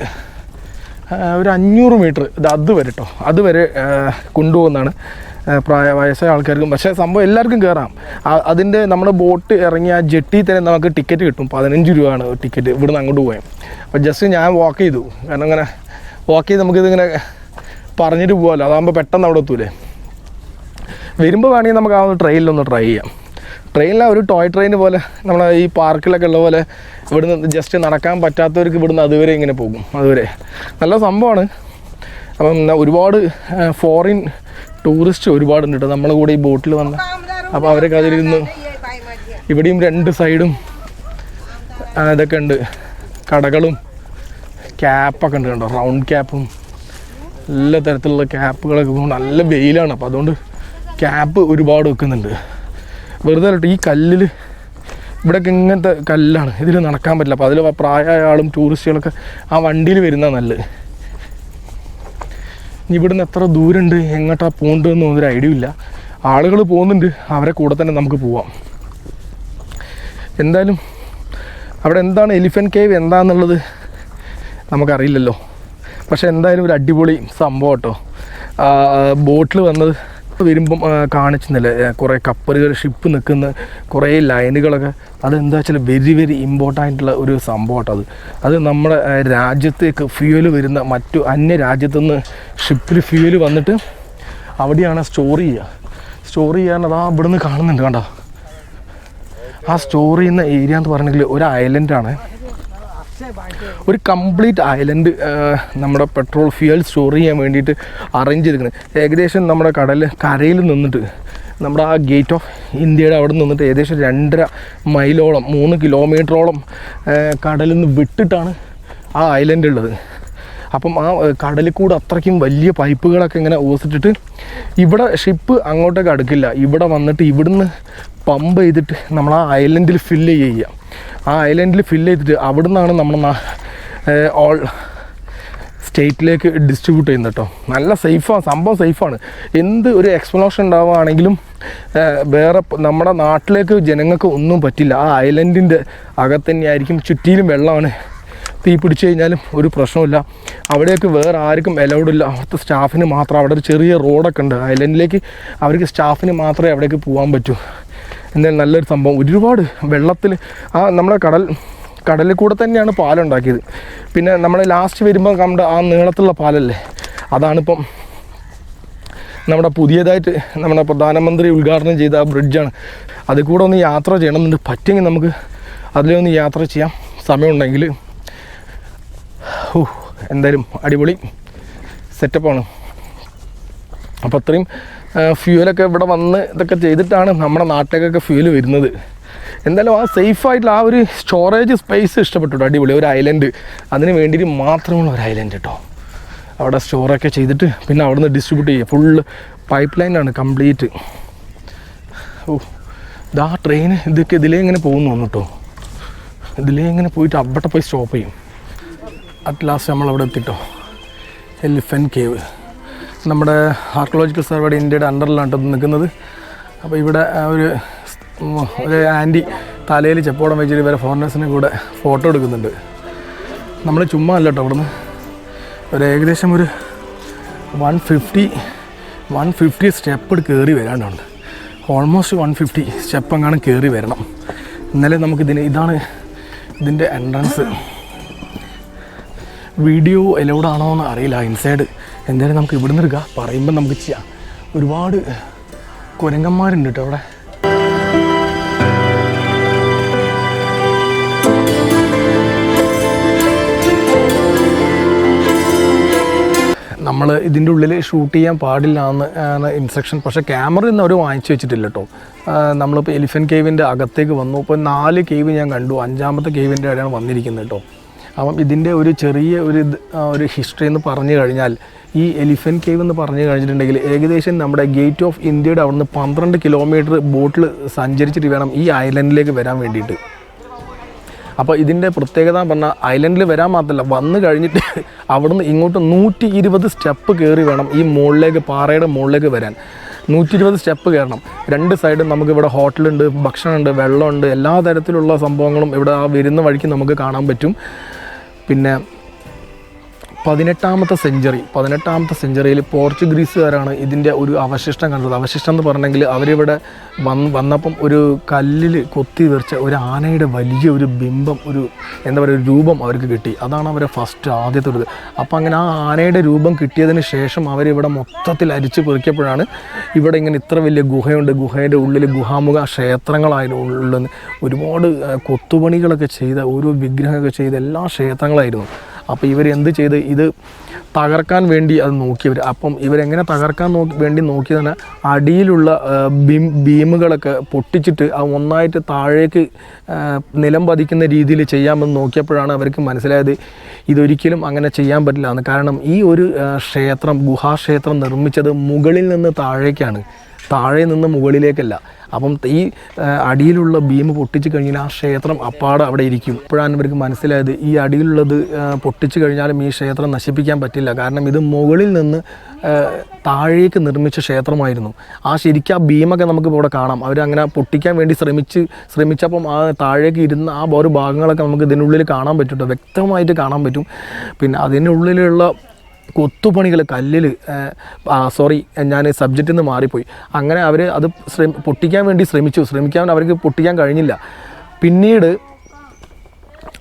ഒരു അഞ്ഞൂറ് മീറ്റർ ഇത് അതുവരെ കേട്ടോ അതുവരെ കൊണ്ടുപോകുന്നതാണ്. പ്രായ വയസ്സായ ആൾക്കാർക്കും. പക്ഷേ സംഭവം എല്ലാവർക്കും കയറാം അതിന്റെ നമ്മുടെ ബോട്ട് ഇറങ്ങി ആ ജെട്ടി തന്നെ നമുക്ക് ടിക്കറ്റ് കിട്ടും. പതിനഞ്ച് രൂപയാണ് ടിക്കറ്റ് ഇവിടുന്ന് അങ്ങോട്ട് പോയാൽ. അപ്പോൾ ജസ്റ്റ് ഞാൻ വാക്ക് ചെയ്തു. കാരണം അങ്ങനെ വാക്ക് ചെയ്ത് നമുക്കിതിങ്ങനെ പറഞ്ഞിട്ട് പോകാമല്ലോ. അതാകുമ്പോൾ പെട്ടെന്ന് അവിടെ എത്തൂലേ. വരുമ്പോൾ വേണമെങ്കിൽ നമുക്ക് ആ ഒന്ന് ട്രെയിനിലൊന്ന് ട്രൈ ചെയ്യാം. ട്രെയിനിലെ ഒരു ടോയ് ട്രെയിൻ പോലെ നമ്മളെ ഈ പാർക്കിലൊക്കെ ഉള്ള പോലെ ഇവിടുന്ന് ജസ്റ്റ് നടക്കാൻ പറ്റാത്തവർക്ക് ഇവിടുന്ന് അതുവരെ ഇങ്ങനെ പോകും. അതുവരെ. നല്ല സംഭവമാണ്. അപ്പം ഒരുപാട് ഫോറിൻ ടൂറിസ്റ്റ് ഒരുപാടുണ്ട് കേട്ടോ നമ്മളെ കൂടെ ഈ ബോട്ടിൽ വന്ന്. അപ്പോൾ അവരൊക്കെ അതിലിരുന്ന് ഇവിടെയും രണ്ട് സൈഡും ഇതൊക്കെ ഉണ്ട്. കടകളും ക്യാപ്പൊക്കെ ഉണ്ട് കണ്ടോ? റൗണ്ട് ക്യാപ്പും എല്ലാ തരത്തിലുള്ള ക്യാപ്പുകളൊക്കെ പോകും നല്ല വെയിലാണ്. അപ്പോൾ അതുകൊണ്ട് ക്യാപ്പ് ഒരുപാട് വെക്കുന്നുണ്ട്. വെറുതെ അല്ലട്ടോ ഈ കല്ലിൽ ഇവിടെയൊക്കെ ഇങ്ങനത്തെ കല്ലാണ്. ഇതിൽ നടക്കാൻ പറ്റില്ല. അപ്പോൾ അതിൽ പ്രായമായ ആളും ടൂറിസ്റ്റുകളൊക്കെ ആ വണ്ടിയിൽ വരുന്ന നല്ലത്. ഇവിടുന്ന് എത്ര ദൂരമുണ്ട് എങ്ങോട്ടാ പോകേണ്ടതെന്ന് ഒരു ഐഡിയ ഇല്ല. ആളുകൾ പോകുന്നുണ്ട് അവരെ കൂടെ തന്നെ നമുക്ക് പോവാം. എന്തായാലും അവിടെ എന്താണ് എലിഫന്റ് കേവ് എന്താണെന്നുള്ളത് നമുക്കറിയില്ലല്ലോ. പക്ഷേ എന്തായാലും ഒരു അടിപൊളി സംഭവം കേട്ടോ. ബോട്ടിൽ വന്നത് വരുമ്പം കാണിച്ചെന്നില്ലേ കുറേ കപ്പലുകൾ ഷിപ്പ് നിൽക്കുന്ന കുറേ ലൈനുകളൊക്കെ അതെന്താ വെച്ചാൽ വെരി വെരി ഇമ്പോർട്ടന്റ് ആയിട്ടുള്ള ഒരു സംഭവം കേട്ടോ അത്. അത് നമ്മുടെ രാജ്യത്തേക്ക് ഫ്യൂവൽ വരുന്ന മറ്റു അന്യ രാജ്യത്തുനിന്ന് ഷിപ്പിൽ ഫ്യൂവൽ വന്നിട്ട് അവിടെയാണ് സ്റ്റോർ ചെയ്യുക. സ്റ്റോർ ചെയ്യാൻ അതാ ഇവിടുന്ന് കാണുന്നുണ്ട് കണ്ടോ? ആ സ്റ്റോർ ചെയ്യുന്ന ഏരിയ എന്ന് പറഞ്ഞെങ്കിൽ ഒരു ഐലൻഡാണ് ഒരു കംപ്ലീറ്റ് ഐലൻഡ് നമ്മുടെ പെട്രോൾ ഫ്യൂൽ സ്റ്റോർ ചെയ്യാൻ വേണ്ടിയിട്ട് അറേഞ്ച് ചെയ്തിരിക്കുന്നത് ഏകദേശം നമ്മുടെ കടൽ കരയിൽ നിന്നിട്ട് നമ്മുടെ ആ ഗേറ്റ് ഓഫ് ഇന്ത്യയുടെ അവിടെ നിന്നിട്ട് ഏകദേശം രണ്ടര മൈലോളം മൂന്ന് കിലോമീറ്ററോളം കടലിൽ നിന്ന് വിട്ടിട്ടാണ് ആ ഐലൻഡ് ഉള്ളത്. അപ്പം ആ കടലിൽ കൂടെ അത്രയ്ക്കും വലിയ പൈപ്പുകളൊക്കെ ഇങ്ങനെ ഓസിട്ടിട്ട് ഇവിടെ ഷിപ്പ് അങ്ങോട്ടേക്ക് അടുക്കില്ല. ഇവിടെ വന്നിട്ട് ഇവിടുന്ന് പമ്പ് ചെയ്തിട്ട് നമ്മൾ ആ ഐലൻഡിൽ ഫില്ല് ചെയ്യുക. ആ ഐലൻഡിൽ ഫില്ല് ചെയ്തിട്ട് അവിടെ നിന്നാണ് നമ്മൾ ഓൾ സ്റ്റേറ്റിലേക്ക് ഡിസ്ട്രിബ്യൂട്ട് ചെയ്യുന്നത് കേട്ടോ നല്ല സേഫാണ് സംഭവം സേഫാണ് എന്ത് ഒരു എക്സ്പ്ലോഷൻ ഉണ്ടാവുകയാണെങ്കിലും വേറെ നമ്മുടെ നാട്ടിലേക്ക് ജനങ്ങൾക്ക് ഒന്നും പറ്റില്ല. ആ ഐലൻഡിന്റെ അകത്ത് തന്നെയായിരിക്കും ചുറ്റിയിലും വെള്ളമാണ്. തീ പിടിച്ചു കഴിഞ്ഞാലും ഒരു പ്രശ്നമില്ല അവിടേക്ക് വേറെ ആർക്കും അലൗഡ് ഇല്ല. അവിടുത്തെ സ്റ്റാഫിന് മാത്രം അവിടെ ഒരു ചെറിയ റോഡൊക്കെ ഉണ്ട്. ഐലൻഡിലേക്ക് അവർക്ക് സ്റ്റാഫിന് മാത്രമേ അവിടേക്ക് പോകാൻ പറ്റൂ. എന്തായാലും നല്ലൊരു സംഭവം. ഒരുപാട് വെള്ളത്തിൽ ആ നമ്മുടെ കടൽ കടലിൽ കൂടെ തന്നെയാണ് പാലുണ്ടാക്കിയത്. പിന്നെ നമ്മൾ ലാസ്റ്റ് വരുമ്പോൾ കണ്ട ആ നീളത്തുള്ള പാലല്ലേ? അതാണിപ്പം നമ്മുടെ പുതിയതായിട്ട് നമ്മുടെ പ്രധാനമന്ത്രി ഉദ്ഘാടനം ചെയ്ത ആ ബ്രിഡ്ജാണ്. അതിൽ കൂടെ ഒന്ന് യാത്ര ചെയ്യണമെന്നുണ്ട് പറ്റുമെങ്കിൽ നമുക്ക് അതിലൊന്ന് യാത്ര ചെയ്യാം. സമയമുണ്ടെങ്കിൽ ഓ എന്തായാലും അടിപൊളി സെറ്റപ്പാണ് അപ്പോൾ അത്രയും ഫ്യൂവലൊക്കെ ഇവിടെ വന്ന് ഇതൊക്കെ ചെയ്തിട്ടാണ് നമ്മുടെ നാട്ടിലേക്കൊക്കെ ഫ്യൂൽ വരുന്നത്. എന്തായാലും ആ സേഫ് ആയിട്ടുള്ള ആ ഒരു സ്റ്റോറേജ് സ്പേസ് ഇഷ്ടപ്പെട്ടു അടിപൊളി. ഒരു ഐലൻഡ് അതിന് വേണ്ടിയിട്ട് മാത്രമുള്ള ഒരു ഐലൻഡ് കേട്ടോ അവിടെ സ്റ്റോറൊക്കെ ചെയ്തിട്ട് പിന്നെ അവിടെ നിന്ന് ഡിസ്ട്രിബ്യൂട്ട് ചെയ്യുക. ഫുള്ള് പൈപ്പ് ലൈനാണ് കംപ്ലീറ്റ് ഓ ഇതാ ട്രെയിൻ ഇതൊക്കെ ഇതിലേ ഇങ്ങനെ പോകുന്നു കേട്ടോ ഇതിലേ ഇങ്ങനെ പോയിട്ട് അവിടെ പോയി സ്റ്റോപ്പ് ചെയ്യും. അറ്റ് ലാസ്റ്റ് നമ്മളവിടെ എത്തിട്ടോ. എലിഫൻ കേവ് നമ്മുടെ ആർക്കോളജിക്കൽ സർവേയുടെ ഇന്ത്യയുടെ അണ്ടറിലാണ് നിൽക്കുന്നത്. അപ്പോൾ ഇവിടെ ഒരു ഒരു ആന്റി തലയിൽ ചെപ്പോടം വെച്ചിട്ട് ഇവരെ ഫോറിനേഴ്സിനെ കൂടെ ഫോട്ടോ എടുക്കുന്നുണ്ട്. നമ്മൾ ചുമ്മാ അല്ല കേട്ടോ അവിടുന്ന് ഒരു ഏകദേശം ഒരു one fifty one fifty step കയറി വരാനുണ്ട് ഓൾമോസ്റ്റ് വൺ ഫിഫ്റ്റി സ്റ്റെപ്പ് എങ്ങാനും കയറി വരണം. ഇന്നലെ നമുക്കിതിന് ഇതാണ് ഇതിന്റെ എൻട്രൻസ് വീഡിയോ എലോഡാണോ എന്ന് അറിയില്ല ഇൻസൈഡ് എന്തായാലും നമുക്ക് ഇവിടെ നിന്ന് എടുക്കുക പറയുമ്പോൾ നമുക്ക് ചെയ്യാം. ഒരുപാട് കുരങ്ങന്മാരുണ്ട് കേട്ടോ അവിടെ. നമ്മൾ ഇതിന്റെ ഉള്ളിൽ ഷൂട്ട് ചെയ്യാൻ പാടില്ല എന്ന് ആണ് ഇൻസ്ട്രക്ഷൻ. പക്ഷേ ക്യാമറ ഇന്ന് അവർ വാങ്ങിച്ചു വെച്ചിട്ടില്ല കേട്ടോ നമ്മളിപ്പോൾ എലിഫന്റ് കേവിന്റെ അകത്തേക്ക് വന്നു. ഇപ്പോൾ നാല് കേവ് ഞാൻ കണ്ടു. അഞ്ചാമത്തെ കേവിന്റെ അവിടെയാണ് വന്നിരിക്കുന്നത് കേട്ടോ അപ്പം ഇതിന്റെ ഒരു ചെറിയ ഒരു ഒരു ഹിസ്റ്ററി എന്ന് പറഞ്ഞു കഴിഞ്ഞാൽ ഈ എലിഫന്റ് കേവ് എന്ന് പറഞ്ഞു കഴിഞ്ഞിട്ടുണ്ടെങ്കിൽ ഏകദേശം നമ്മുടെ ഗേറ്റ് ഓഫ് ഇന്ത്യയുടെ അവിടുന്ന് പന്ത്രണ്ട് കിലോമീറ്റർ ബോട്ടിൽ സഞ്ചരിച്ചിട്ട് വേണം ഈ ഐലൻഡിലേക്ക് വരാൻ വേണ്ടിയിട്ട്. അപ്പോൾ ഇതിന്റെ പ്രത്യേകത പറഞ്ഞാൽ ഐലൻഡിൽ വരാൻ മാത്രമല്ല വന്നു കഴിഞ്ഞിട്ട് അവിടുന്ന് ഇങ്ങോട്ട് നൂറ്റി ഇരുപത് സ്റ്റെപ്പ് കയറി വേണം ഈ മുകളിലേക്ക് പാറയുടെ മുകളിലേക്ക് വരാൻ. നൂറ്റി ഇരുപത് സ്റ്റെപ്പ് കയറണം. രണ്ട് സൈഡും നമുക്ക് ഇവിടെ ഹോട്ടലുണ്ട് ഭക്ഷണമുണ്ട് വെള്ളമുണ്ട് എല്ലാ തരത്തിലുള്ള സംഭവങ്ങളും ഇവിടെ ആ വരുന്ന വഴിക്ക് നമുക്ക് കാണാൻ പറ്റും. പിന്നെ പതിനെട്ടാമത്തെ സെഞ്ചുറി പതിനെട്ടാമത്തെ സെഞ്ചുറിയിൽ പോർച്ചുഗീസുകാരാണ് ഇതിന്റെ ഒരു അവശിഷ്ടം കണ്ടത്. അവശിഷ്ടം എന്ന് പറഞ്ഞെങ്കിൽ അവരിവിടെ വന്ന് വന്നപ്പം ഒരു കല്ലിൽ കൊത്തി വെറിച്ച ഒരു ആനയുടെ വലിയ ഒരു ബിംബം ഒരു എന്താ പറയുക ഒരു രൂപം അവർക്ക് കിട്ടി. അതാണ് അവരെ ഫസ്റ്റ് ആദ്യത്തെ ഒരു അപ്പം അപ്പോൾ അങ്ങനെ ആ ആനയുടെ രൂപം കിട്ടിയതിന് ശേഷം അവരിവിടെ മൊത്തത്തിൽ അരിച്ചു പെറുക്കിയപ്പോഴാണ് ഇവിടെ ഇങ്ങനെ ഇത്ര വലിയ ഗുഹയുണ്ട്. ഗുഹയുടെ ഉള്ളിൽ ഗുഹാമുഖ ക്ഷേത്രങ്ങളായിരുന്നു ഉള്ളിൽ ഒരുപാട് കൊത്തുപണികളൊക്കെ ചെയ്ത ഓരോ വിഗ്രഹമൊക്കെ ചെയ്ത എല്ലാ ക്ഷേത്രങ്ങളായിരുന്നു. അപ്പോൾ ഇവർ എന്ത് ചെയ്ത്? ഇത് തകർക്കാൻ വേണ്ടി അത് നോക്കിയവർ അപ്പം ഇവരെങ്ങനെ തകർക്കാൻ നോക്കി വേണ്ടി നോക്കിയതാണ് അടിയിലുള്ള ബീം ബീമുകളൊക്കെ പൊട്ടിച്ചിട്ട് ആ ഒന്നായിട്ട് താഴേക്ക് നിലം പതിക്കുന്ന രീതിയിൽ ചെയ്യാമെന്ന് നോക്കിയപ്പോഴാണ് അവർക്ക് മനസ്സിലായത് ഇതൊരിക്കലും അങ്ങനെ ചെയ്യാൻ പറ്റില്ല എന്ന്. കാരണം ഈ ഒരു ക്ഷേത്രം ഗുഹാക്ഷേത്രം നിർമ്മിച്ചത് മുകളിൽ നിന്ന് താഴേക്കാണ്. താഴെ നിന്ന് മുകളിലേക്കല്ല. അപ്പം ഈ അടിയിലുള്ള ബീം പൊട്ടിച്ചു കഴിഞ്ഞാൽ ആ ക്ഷേത്രം അപ്പാടെ അവിടെ ഇരിക്കും. ഇപ്പോഴാണ് ഇവർക്ക് മനസ്സിലായത് ഈ അടിയിലുള്ളത് പൊട്ടിച്ചു കഴിഞ്ഞാലും ഈ ക്ഷേത്രം നശിപ്പിക്കാൻ പറ്റില്ല. കാരണം ഇത് മുകളിൽ നിന്ന് താഴേക്ക് നിർമ്മിച്ച ക്ഷേത്രമായിരുന്നു. ആ ശരിക്കും ആ ഭീമൊക്കെ നമുക്ക് ഇവിടെ കാണാം. അവർ അങ്ങനെ പൊട്ടിക്കാൻ വേണ്ടി ശ്രമിച്ച് ശ്രമിച്ചപ്പം ആ താഴേക്ക് ഇരുന്ന ആ ഓരോ ഭാഗങ്ങളൊക്കെ നമുക്ക് ഇതിനുള്ളിൽ കാണാൻ പറ്റും വ്യക്തമായിട്ട് കാണാൻ പറ്റും. പിന്നെ അതിനുള്ളിലുള്ള കൊത്തുപണികൾ കല്ലിൽ സോറി ഞാൻ സബ്ജക്റ്റിൽ നിന്ന് മാറിപ്പോയി. അങ്ങനെ അവർ അത് ശ്രമി പൊട്ടിക്കാൻ വേണ്ടി ശ്രമിച്ചു. ശ്രമിക്കാൻ അവർക്ക് പൊട്ടിക്കാൻ കഴിഞ്ഞില്ല. പിന്നീട്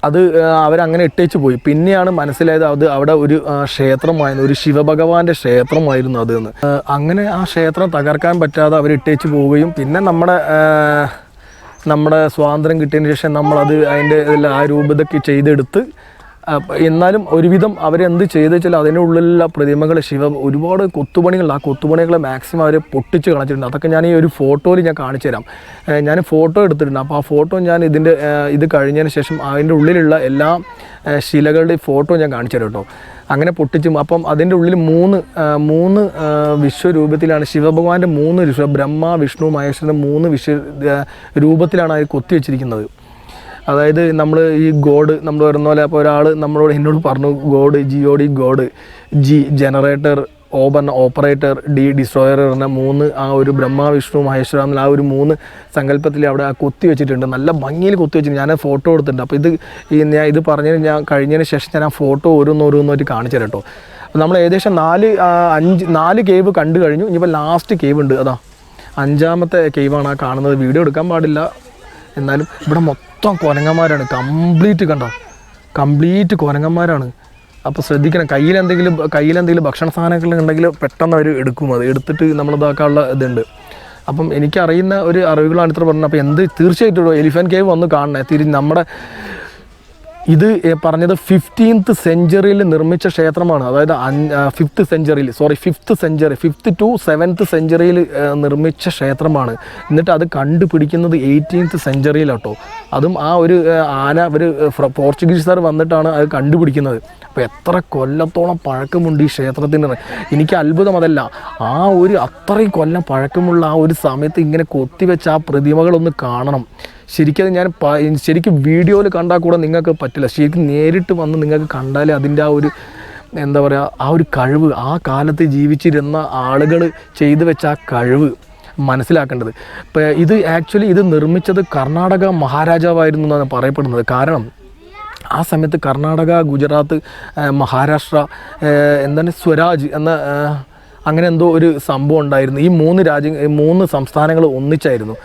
അത് അവരങ്ങനെ ഇട്ടേച്ച് പോയി. പിന്നെയാണ് മനസ്സിലായത് അത് അവിടെ ഒരു ക്ഷേത്രമായിരുന്നു. ഒരു ശിവഭഗവാന്റെ ക്ഷേത്രമായിരുന്നു അത് എന്ന്. അങ്ങനെ ആ ക്ഷേത്രം തകർക്കാൻ പറ്റാതെ അവർ ഇട്ടേച്ച് പോവുകയും പിന്നെ നമ്മുടെ നമ്മുടെ സ്വാതന്ത്ര്യം കിട്ടിയതിന് ശേഷം നമ്മളത് അതിന്റെ ആ രൂപതൊക്കെ ചെയ്തെടുത്ത് എന്നാലും ഒരുവിധം അവരെന്ത് ചെയ്ത് വെച്ചാൽ അതിന്റെ ഉള്ളിലുള്ള പ്രതിമകൾ ശിവ ഒരുപാട് കൊത്തുപണികൾ ആ കൊത്തുപണികളെ മാക്സിമം അവർ പൊട്ടിച്ച് കളഞ്ഞിട്ടുണ്ട്. അതൊക്കെ ഞാൻ ഈ ഒരു ഫോട്ടോയിൽ ഞാൻ കാണിച്ചു തരാം. ഞാൻ ഫോട്ടോ എടുത്തിട്ടുണ്ട്. അപ്പോൾ ആ ഫോട്ടോ ഞാൻ ഇതിന്റെ ഇത് കഴിഞ്ഞതിന് ശേഷം അതിന്റെ ഉള്ളിലുള്ള എല്ലാ ശിലകളുടെ ഫോട്ടോ ഞാൻ കാണിച്ചു തരാം കേട്ടോ. അങ്ങനെ പൊട്ടിച്ചും. അപ്പം അതിന്റെ ഉള്ളിൽ മൂന്ന് മൂന്ന് വിശ്വരൂപത്തിലാണ് ശിവഭഗവാന്റെ മൂന്ന് ബ്രഹ്മ വിഷ്ണു മഹേശ്വരന്റെ മൂന്ന് വിശ്വ രൂപത്തിലാണ് അത് കൊത്തി വെച്ചിരിക്കുന്നത്. അതായത് നമ്മൾ ഈ ഗോഡ് നമ്മൾ വരുന്ന പോലെ അപ്പോൾ ഒരാൾ നമ്മളോട് എന്നോട് പറഞ്ഞു god G O D god G generator ഓ പറഞ്ഞ ഓപ്പറേറ്റർ ഡി ഡിസ്ട്രോയർ പറഞ്ഞ മൂന്ന് ആ ഒരു ബ്രഹ്മ വിഷ്ണു മഹേശ്വര എന്നുള്ള ആ ഒരു മൂന്ന് സങ്കല്പത്തിൽ അവിടെ ആ കൊത്തി വെച്ചിട്ടുണ്ട്. നല്ല ഭംഗിയിൽ കൊത്തി വെച്ചിട്ടുണ്ട്. ഞാൻ ഫോട്ടോ എടുത്തിട്ടുണ്ട്. അപ്പോൾ ഇത് ഈ ഞാൻ ഇത് പറഞ്ഞതിന് ഞാൻ കഴിഞ്ഞതിന് ശേഷം ഞാൻ ആ ഫോട്ടോ ഓരോന്നോരോന്നായിട്ട് കാണിച്ചു കേട്ടോ നമ്മൾ ഏകദേശം നാല് അഞ്ച് നാല് കേവ് കണ്ടു കഴിഞ്ഞു. ഇനിയിപ്പോൾ ലാസ്റ്റ് കേവ് ഉണ്ട്. അതാ അഞ്ചാമത്തെ കേവാണ് ആ കാണുന്നത്. വീഡിയോ എടുക്കാൻ പാടില്ല. എന്നാലും ഇവിടെ മൊത്തം കൊരങ്ങന്മാരാണ്. കംപ്ലീറ്റ് കണ്ടോ? കംപ്ലീറ്റ് കൊരങ്ങന്മാരാണ്. അപ്പോൾ ശ്രദ്ധിക്കണം കയ്യിൽ എന്തെങ്കിലും ഭക്ഷണ സാധനങ്ങൾ ഉണ്ടെങ്കിൽ പെട്ടെന്ന് അവർ എടുക്കും. അത് എടുത്തിട്ട് നമ്മൾ ഇതാക്കാനുള്ള ഇതുണ്ട്. അപ്പം എനിക്കറിയുന്ന ഒരു അറിവുകളാണ് ഇത്ര പറഞ്ഞത്. അപ്പോൾ എന്ത് തീർച്ചയായിട്ടും എലിഫന്റ് കേവ് വന്ന് കാണണേ. തിരി നമ്മുടെ ഇത് പറഞ്ഞത് ഫിഫ്റ്റീൻത്ത് സെഞ്ചുറിയിൽ നിർമ്മിച്ച ക്ഷേത്രമാണ്. അതായത് fifth സെഞ്ചുറിയിൽ sorry fifth century fifth to seventh സെഞ്ചുറിയിൽ നിർമ്മിച്ച ക്ഷേത്രമാണ്. എന്നിട്ട് അത് കണ്ടുപിടിക്കുന്നത് എയ്റ്റീൻത്ത് സെഞ്ചുറിയിലാട്ടോ അതും ആ ഒരു ആന അവർ പോർച്ചുഗീസുകാർ വന്നിട്ടാണ് അത് കണ്ടുപിടിക്കുന്നത്. അപ്പോൾ എത്ര കൊല്ലത്തോളം പഴക്കമുണ്ട് ഈ ക്ഷേത്രത്തിന് എനിക്ക് അത്ഭുതം അതല്ല. ആ ഒരു അത്രയും കൊല്ലം പഴക്കമുള്ള ആ ഒരു സമയത്ത് ഇങ്ങനെ കൊത്തിവെച്ച ആ പ്രതിമകളൊന്ന് കാണണം. ശരിക്കും ഞാൻ ശരിക്കും വീഡിയോയിൽ കണ്ടാൽ കൂടെ നിങ്ങൾക്ക് പറ്റില്ല. ശരിക്കും നേരിട്ട് വന്ന് നിങ്ങൾക്ക് കണ്ടാലേ അതിന്റെ ആ ഒരു എന്താ പറയുക ആ ഒരു കഴിവ് ആ കാലത്ത് ജീവിച്ചിരുന്ന ആളുകൾ ചെയ്തു വെച്ച ആ കഴിവ് മനസ്സിലാക്കേണ്ടത്. ഇപ്പം ഇത് ആക്ച്വലി ഇത് നിർമ്മിച്ചത് കർണാടക മഹാരാജാവായിരുന്നു എന്നാണ് പറയപ്പെടുന്നത്. കാരണം ആ സമയത്ത് കർണാടക ഗുജറാത്ത് മഹാരാഷ്ട്ര എന്താണ് സ്വരാജ് എന്ന അങ്ങനെ എന്തോ ഒരു സംഭവം ഉണ്ടായിരുന്നു. ഈ മൂന്ന് രാജ്യ മൂന്ന് സംസ്ഥാനങ്ങൾ ഒന്നിച്ചായിരുന്നു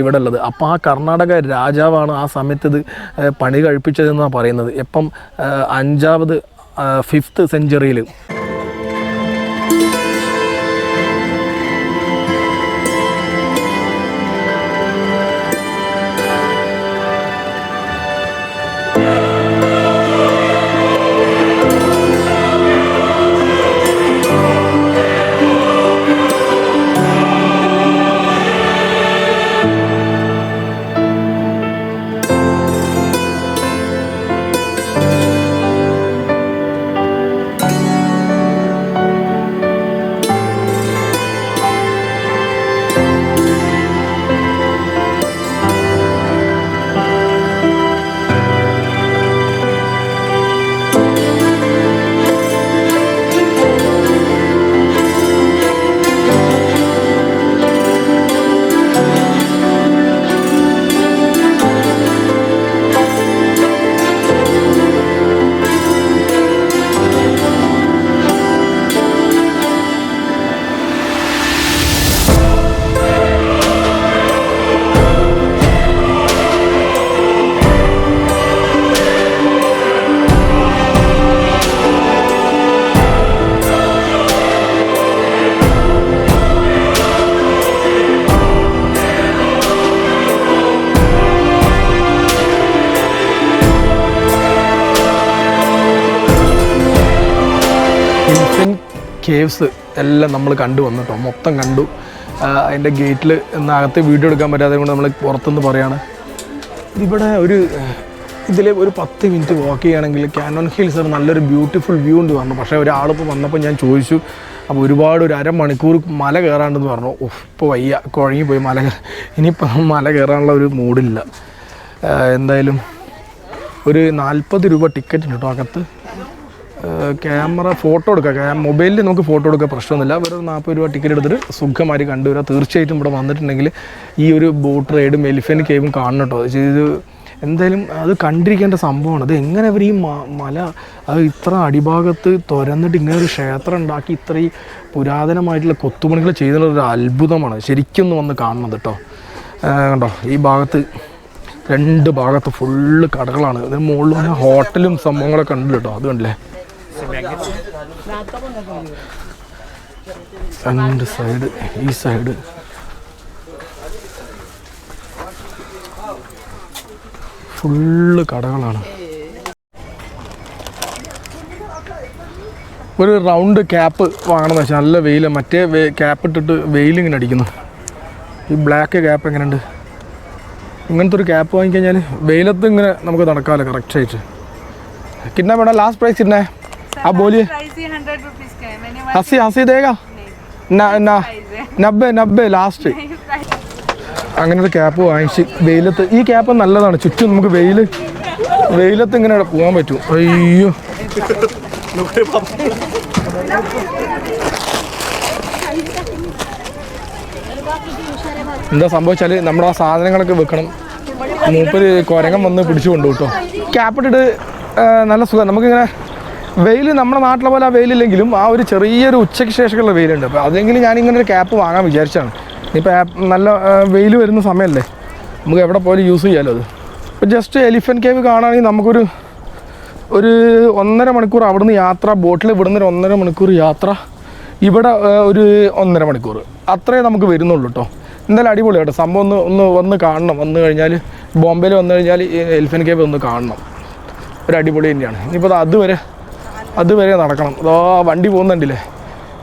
ഇവിടെ ഉള്ളത് അപ്പോൾ ആ കർണാടക രാജാവാണ് ആ സമയത്ത് ഇത് പണി കഴിപ്പിച്ചതെന്നാണ് പറയുന്നത്. ഇപ്പം അഞ്ചാമത് ഫിഫ്ത്ത് സെഞ്ചുറിയിൽ എലിഫൻ കേവ്സ് എല്ലാം നമ്മൾ കണ്ടു വന്നു കേട്ടോ. മൊത്തം കണ്ടു. അതിന്റെ ഗേറ്റിൽ അകത്ത് വീഡിയോ എടുക്കാൻ പറ്റാതെ കൊണ്ട് നമ്മൾ പുറത്തുനിന്ന് പറയാണ്. ഇവിടെ ഒരു ഇതിൽ ഒരു പത്ത് മിനിറ്റ് വാക്ക് ചെയ്യുകയാണെങ്കിൽ കാനോൺ ഹിൽസ് ഒരു നല്ലൊരു ബ്യൂട്ടിഫുൾ വ്യൂ ഉണ്ട് പറഞ്ഞു പക്ഷേ ഒരാളിപ്പോൾ വന്നപ്പോൾ ഞാൻ ചോദിച്ചു അപ്പോൾ ഒരുപാട് ഒരു അരമണിക്കൂർ മല കയറാണ്ടെന്ന് പറഞ്ഞു. ഓഹ് ഇപ്പോൾ വയ്യ. കുഴങ്ങിപ്പോയി മല ഇനിയിപ്പോൾ മല കയറാനുള്ള ഒരു മൂഡില്ല എന്തായാലും ഒരു നാൽപ്പത് രൂപ ടിക്കറ്റ് ഉണ്ട് കേട്ടോ അകത്ത്. ക്യാമറ ഫോട്ടോ എടുക്കാം. ക്യാ മൊബൈലിൽ നമുക്ക് ഫോട്ടോ എടുക്കുക പ്രശ്നമൊന്നുമില്ല. വെറും നാൽപ്പത് രൂപ ടിക്കറ്റ് എടുത്തിട്ട് സുഖമായി കണ്ടുവരാം. തീർച്ചയായിട്ടും ഇവിടെ വന്നിട്ടുണ്ടെങ്കിൽ ഈ ഒരു ബോട്ട് റൈഡും എലിഫന്റ് കേവും കാണണം കേട്ടോ. ഇത് എന്തായാലും അത് കണ്ടിരിക്കേണ്ട സംഭവമാണ്. അത് എങ്ങനെ അവർ ഈ മല അത് ഇത്ര അടിഭാഗത്ത് തുരന്നിട്ട് ഇങ്ങനെ ഒരു ക്ഷേത്രം ഉണ്ടാക്കി ഇത്രയും പുരാതനമായിട്ടുള്ള കൊത്തുപണികൾ ചെയ്തുള്ള ഒരു അത്ഭുതമാണ്. ശരിക്കും വന്ന് കാണണം കേട്ടോ. കണ്ടോ? ഈ ഭാഗത്ത് രണ്ട് ഭാഗത്ത് ഫുള്ള് കടകളാണ്. ഇതിന് മുകളിൽ ഹോട്ടലും സംഭവങ്ങളൊക്കെ ഉണ്ട് കേട്ടോ. അത് കണ്ടില്ലേ? രണ്ട് സൈഡ് ഈ സൈഡ്. ഫുള്ള് കടകളാണ്. ഒരു റൗണ്ട് ക്യാപ്പ് വാങ്ങണം വെച്ചാൽ നല്ല വെയിൽ മറ്റേ ക്യാപ്പ് ഇട്ടിട്ട് വെയിലിങ്ങനെ അടിക്കുന്നു. ഈ ബ്ലാക്ക് ക്യാപ്പ് എങ്ങനെയുണ്ട്? ഇങ്ങനത്തെ ഒരു ക്യാപ്പ് വാങ്ങിക്കഴിഞ്ഞാൽ വെയിലത്ത് ഇങ്ങനെ നമുക്ക് നടക്കാമല്ലോ കറക്റ്റായിട്ട് കിട്ടാൻ വേണം ലാസ്റ്റ് പ്രൈസ് കിട്ടണേ आप बोलिए प्राइस ही हंड्रेड रुपीज का है मैंने अस्सी अस्सी देगा ना ना നബ്ബേ നബ്ബേ ലാസ്റ്റ് അങ്ങനെ ഒരു ക്യാപ്പ് വാങ്ങിച്ച് വെയിലത്ത് ഈ ക്യാപ്പ് നല്ലതാണ് ചുറ്റും നമുക്ക് വെയിൽ വെയിലത്ത് ഇങ്ങനെ പോകാൻ പറ്റും അയ്യോ എന്താ സംഭവിച്ചാൽ നമ്മുടെ ആ സാധനങ്ങളൊക്കെ വെക്കണം മൂപ്പര് കുരങ്ങൻ വന്ന് പിടിച്ചു കൊണ്ടു കേട്ടോ ക്യാപ്പിട്ടിട്ട് നല്ല സുഖം നമുക്കിങ്ങനെ വെയിൽ നമ്മുടെ നാട്ടിലെ പോലെ ആ വെയിലില്ലെങ്കിലും ആ ഒരു ചെറിയൊരു ഉച്ചയ്ക്ക് ശേഷമുള്ള വെയിലുണ്ട്. അപ്പോൾ അതെങ്കിലും ഞാനിങ്ങനെ ഒരു ക്യാപ്പ് വാങ്ങാൻ വിചാരിച്ചാണ്. ഇപ്പോൾ നല്ല വെയിൽ വരുന്ന സമയമല്ലേ? നമുക്ക് എവിടെ പോലും യൂസ് ചെയ്യാമല്ലോ അത്. ഇപ്പോൾ ജസ്റ്റ് എലിഫന്റ് കേവ് കാണുകയാണെങ്കിൽ നമുക്കൊരു ഒരു ഒന്നര മണിക്കൂർ അവിടുന്ന് യാത്ര ബോട്ടിൽ ഇവിടുന്ന് ഒരു ഒന്നര മണിക്കൂർ യാത്ര ഇവിടെ ഒരു ഒന്നര മണിക്കൂർ. അത്രേ നമുക്ക് വരുന്നുള്ളൂ കേട്ടോ എന്തായാലും അടിപൊളി കേട്ടോ സംഭവം ഒന്ന് ഒന്ന് വന്ന് കാണണം. വന്നു കഴിഞ്ഞാൽ ബോംബെയിൽ വന്നു കഴിഞ്ഞാൽ എലിഫൻ കേവ് ഒന്ന് കാണണം. ഒരു അടിപൊളി തന്നെയാണ്. ഇനിയിപ്പോൾ അത് അതുവരെ അതുവരെ നടക്കണം. അതോ വണ്ടി പോകുന്നുണ്ടല്ലേ?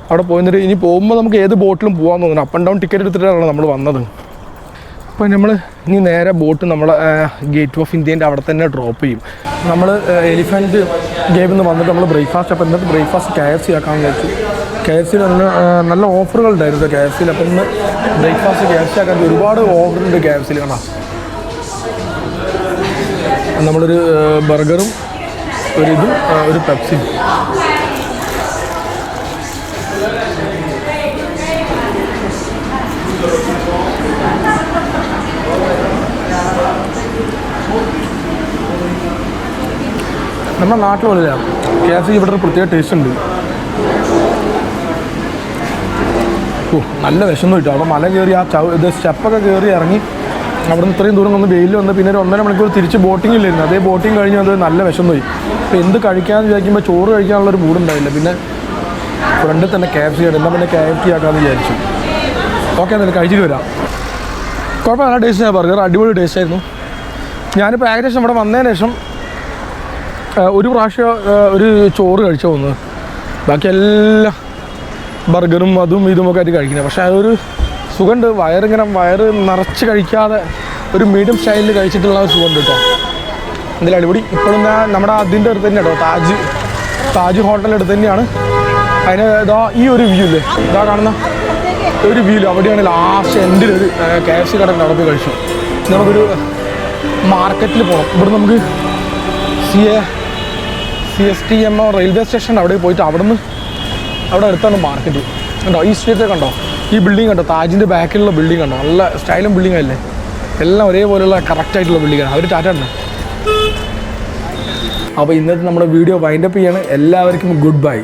അവിടെ പോയിന്നിട്ട് ഇനി പോകുമ്പോൾ നമുക്ക് ഏത് ബോട്ടിലും പോകാൻ തോന്നുന്നു. അപ്പ് ആൻഡ് ഡൗൺ ടിക്കറ്റ് എടുത്തിട്ടാണ് നമ്മൾ വന്നത്. അപ്പോൾ നമ്മൾ ഇനി നേരെ ബോട്ട് നമ്മളെ ഗേറ്റ് ഓഫ് ഇന്ത്യേന്റെ അവിടെ തന്നെ ഡ്രോപ്പ് ചെയ്യും. നമ്മൾ എലിഫന്റ് ഗേവിൽ നിന്ന് വന്നിട്ട് നമ്മൾ ബ്രേക്ക്ഫാസ്റ്റ് അപ്പോൾ ഇന്നത്തെ ബ്രേക്ക്ഫാസ്റ്റ് കെ എഫ് സി ആക്കാൻ വിചാരിച്ചു. കെ എഫ് സിയിൽ നല്ല നല്ല ഓഫറുകൾ ഉണ്ടായിരുന്നു കെ എഫ് സിയിൽ അപ്പോൾ ഇന്ന് ബ്രേക്ക്ഫാസ്റ്റ് കെ എഫ് സി ആക്കാൻ ഒരുപാട് ഓഫർ ഉണ്ട് കെ എഫ് സിയിൽ കാണാം. നമ്മളൊരു ബർഗറും ഒരു ഇതും ഒരു പെപ്സി നമ്മുടെ നാട്ടിൽ പോലെ കെ സി ഇവിടെ ഒരു പ്രത്യേക ടേസ്റ്റ് ഉണ്ട്. ഓ നല്ല വിശന്നു കിട്ടും. അവിടെ മല കയറി ആ ചവ് ഇത് സ്റ്റെപ്പൊക്കെ കയറി ഇറങ്ങി. അവിടെ നിന്ന് ഇത്രയും ദൂരം വന്ന് വെയിൽ വന്ന് പിന്നെ ഒരു ഒന്നര മണിക്കൂർ തിരിച്ച് ബോട്ടിംഗ് ഇല്ലായിരുന്നു. അതേ ബോട്ടിംഗ് കഴിഞ്ഞ് അത് നല്ല വിശന്നു പോയി അപ്പോൾ എന്ത് കഴിക്കാമെന്ന് വിചാരിക്കുമ്പോൾ ചോറ് കഴിക്കാനുള്ളൊരു മൂടുണ്ടായില്ല പിന്നെ ഫ്രണ്ടിൽ തന്നെ കെ എഫ് സി ആണ് എന്നാൽ പിന്നെ കെ എഫ് സി ആക്കാമെന്ന് വിചാരിച്ചു. ഓക്കെ എന്നാലും കഴിച്ചിട്ട് വരാം. കുഴപ്പമില്ല. ടേസ്റ്റ് ഞാൻ പറഞ്ഞു അടിപൊളി ടേസ്റ്റ് ആയിരുന്നു. ഞാനിപ്പോൾ ഏകദേശം ഇവിടെ വന്നതിന് ശേഷം ഒരു പ്രാവശ്യം ഒരു ചോറ് കഴിച്ചു പോകുന്നത് ബാക്കി എല്ലാ ബർഗറും അതും ഒക്കെ ആയിട്ട് കഴിക്കുന്നത്. പക്ഷേ അതൊരു സുഖമുണ്ട്. വയറിങ്ങനെ വയറ് നിറച്ച് കഴിക്കാതെ ഒരു മീഡിയം സ്റ്റൈലിൽ കഴിച്ചിട്ടുള്ള ഒരു സുഖമുണ്ട് കേട്ടോ എന്തായാലും അടിപൊളി. ഇപ്പോഴും നമ്മുടെ അതിന്റെ അടുത്ത് തന്നെ കേട്ടോ താജ് താജ് ഹോട്ടലിന്റെ അടുത്ത് തന്നെയാണ്. അതിന് ഇതാ ഈ ഒരു വ്യൂ ഇല്ലേ? ഇതാ കാണുന്ന ഒരു വ്യൂ അവിടെയാണ് ലാസ്റ്റ് എൻഡിൽ ഒരു കെ എഫ് സി അവിടെ പോയി കഴിച്ചു. നമുക്കൊരു മാർക്കറ്റിൽ പോകണം ഇവിടെ നമുക്ക് C A C S T M O railway station അവിടെ പോയിട്ട് അവിടെ നിന്ന് അവിടെ അടുത്താണ് മാർക്കറ്റ് കണ്ടോ ഈ സ്ട്രീറ്റ് കണ്ടോ? ഈ ബിൽഡിംഗ് കണ്ടോ? താജിന്റെ ബാക്കിലുള്ള ബിൽഡിംഗ് കണ്ടോ? നല്ല സ്റ്റൈലും ബിൽഡിംഗ് അല്ലേ? എല്ലാം ഒരേപോലെയുള്ള കറക്റ്റായിട്ടുള്ള ബിൽഡിംഗാണ് അവർ ടാറ്റ ഉണ്ട്? അപ്പോൾ ഇന്നത്തെ നമ്മുടെ വീഡിയോ വൈൻഡപ്പ് ചെയ്യാണ്. എല്ലാവർക്കും ഗുഡ് ബൈ